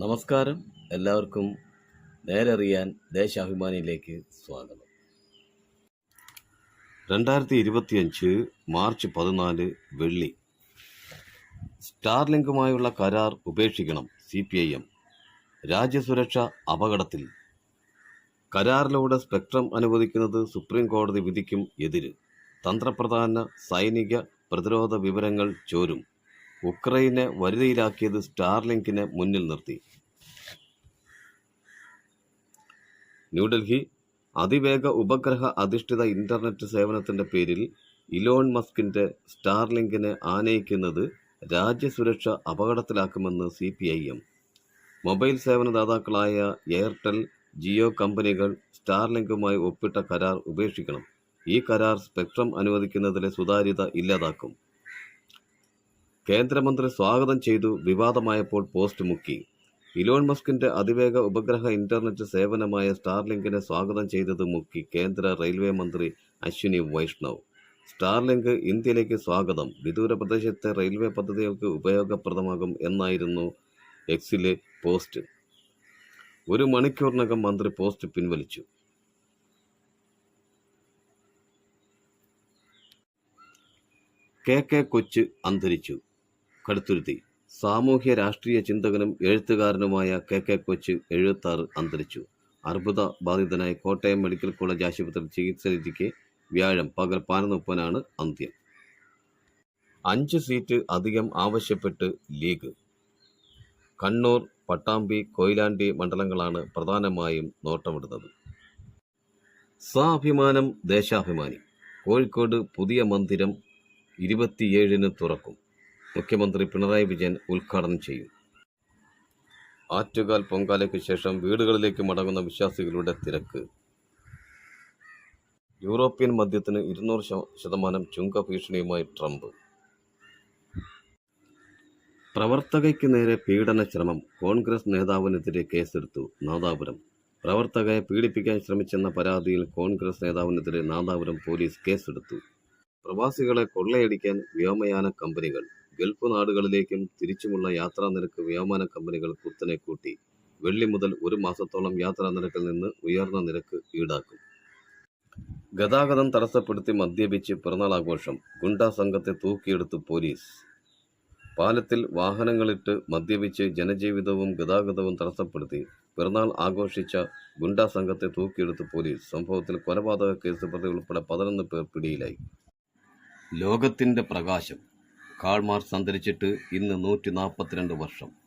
നമസ്കാരം. എല്ലാവർക്കും നേരറിയാൻ ദേശാഭിമാനിയിലേക്ക് സ്വാഗതം. രണ്ടായിരത്തി ഇരുപത്തിയഞ്ച് മാർച്ച് പതിനാല് വെള്ളി. സ്റ്റാർലിങ്കുമായുള്ള കരാർ ഉപേക്ഷിക്കണം സി പി ഐ എം രാജ്യസുരക്ഷ അപകടത്തിൽ. കരാറിലൂടെ സ്പെക്ട്രം അനുവദിക്കുന്നത് സുപ്രീം കോടതി വിധിക്കും എതിര്. തന്ത്രപ്രധാന സൈനിക പ്രതിരോധ വിവരങ്ങൾ ചോരും. ഉക്രൈനെ വരുതിയിലാക്കിയത് സ്റ്റാർലിങ്കിനെ മുന്നിൽ നിർത്തി. ന്യൂഡൽഹി അതിവേഗ ഉപഗ്രഹ അധിഷ്ഠിത ഇന്റർനെറ്റ് സേവനത്തിന്റെ പേരിൽ ഇലോൺ മസ്കിന്റെ സ്റ്റാർലിങ്കിനെ ആനയിക്കുന്നത് രാജ്യസുരക്ഷ അപകടത്തിലാക്കുമെന്ന് C P I M mobile സേവനദാതാക്കളായ Airtel Jio കമ്പനികൾ സ്റ്റാർലിങ്കുമായി ഒപ്പിട്ട കരാർ ഉപേക്ഷിക്കണം. ഈ കരാർ സ്പെക്ട്രം അനുവദിക്കുന്നതിലെ സുതാര്യത ഇല്ലാതാക്കും. കേന്ദ്രമന്ത്രി സ്വാഗതം ചെയ്തു വിവാദമായപ്പോൾ പോസ്റ്റ് മുക്കി. ഇലോൺ മസ്കിന്റെ അതിവേഗ ഉപഗ്രഹ ഇന്റർനെറ്റ് സേവനമായ സ്റ്റാർലിങ്കിനെ സ്വാഗതം ചെയ്തത് മുക്കി കേന്ദ്ര റെയിൽവേ മന്ത്രി അശ്വിനി വൈഷ്ണവ്. സ്റ്റാർലിങ്ക് ഇന്ത്യയിലേക്ക് സ്വാഗതം. വിദൂര പ്രദേശത്തെ റെയിൽവേ പദ്ധതികൾക്ക് ഉപയോഗപ്രദമാകും എന്നായിരുന്നു എക്സിലെ പോസ്റ്റ്. ഒരു മണിക്കൂറിനകം മന്ത്രി പോസ്റ്റ് പിൻവലിച്ചു. കെ കെ കൊച്ച് അന്തരിച്ചു. കടുത്തുരുത്തി. സാമൂഹ്യ രാഷ്ട്രീയ ചിന്തകനും എഴുത്തുകാരനുമായ കെ കെ കൊച്ച് എഴുപത്താറ് അന്തരിച്ചു. അർബുദ ബാധിതനായ കോട്ടയം മെഡിക്കൽ കോളേജ് ആശുപത്രി ചികിത്സയിലിരിക്കെ വ്യാഴം പകൽ പതിനൊന്നിനാണ് അന്ത്യം. അഞ്ച് സീറ്റ് അധികം ആവശ്യപ്പെട്ട് ലീഗ്. കണ്ണൂർ പട്ടാമ്പി കൊയിലാണ്ടി മണ്ഡലങ്ങളാണ് പ്രധാനമായും നോട്ടമിടുന്നത്. സ്വാഭിമാനം ദേശാഭിമാനി. കോഴിക്കോട് പുതിയ മന്ദിരം ഇരുപത്തിയേഴിന് തുറക്കും. മുഖ്യമന്ത്രി പിണറായി വിജയൻ ഉദ്ഘാടനം ചെയ്യും. ആറ്റുകാൽ പൊങ്കാലയ്ക്ക് ശേഷം വീടുകളിലേക്ക് മടങ്ങുന്ന വിശ്വാസികളുടെ തിരക്ക്. യൂറോപ്യൻ മദ്യത്തിന് ഇരുന്നൂറ് ശതമാനം ചുങ്ക ഭീഷണിയുമായി ട്രംപ്. പ്രവർത്തകയ്ക്ക് നേരെ പീഡന ശ്രമം. കോൺഗ്രസ് നേതാവിനെതിരെ കേസെടുത്തു നാദാപുരം. പ്രവർത്തകയെ പീഡിപ്പിക്കാൻ ശ്രമിച്ചെന്ന പരാതിയിൽ കോൺഗ്രസ് നേതാവിനെതിരെ നാദാപുരം പോലീസ് കേസെടുത്തു. പ്രവാസികളെ കൊള്ളയടിക്കാൻ വ്യോമയാന കമ്പനികൾ. ഗൾഫ് നാടുകളിലേക്കും തിരിച്ചുമുള്ള യാത്രാ നിരക്ക് വ്യോമയാന കമ്പനികൾ കുത്തനെ കൂട്ടി. വെള്ളി മുതൽ ഒരു മാസത്തോളം യാത്രാ നിരക്കിൽ നിന്ന് ഉയർന്ന നിരക്ക് ഈടാക്കും. ഗതാഗതം തടസ്സപ്പെടുത്തി മദ്യപിച്ച് പിറന്നാൾ ആഘോഷം. ഗുണ്ടാ സംഘത്തെ തൂക്കിയെടുത്ത് പോലീസ്. പാലത്തിൽ വാഹനങ്ങളിട്ട് മദ്യപിച്ച് ജനജീവിതവും ഗതാഗതവും തടസ്സപ്പെടുത്തി പിറന്നാൾ ആഘോഷിച്ച ഗുണ്ടാ സംഘത്തെ തൂക്കിയെടുത്ത് പോലീസ്. സംഭവത്തിൽ കൊലപാതക കേസ് പ്രതി ഉൾപ്പെടെ പതിനൊന്ന് പേർ പിടിയിലായി. ലോകത്തിന്റെ പ്രകാശം. കാൾമാർ മാർക്സ് അന്തരിച്ചിട്ട് ഇന്ന് നൂറ്റി നാൽപ്പത്തിരണ്ട് വർഷം.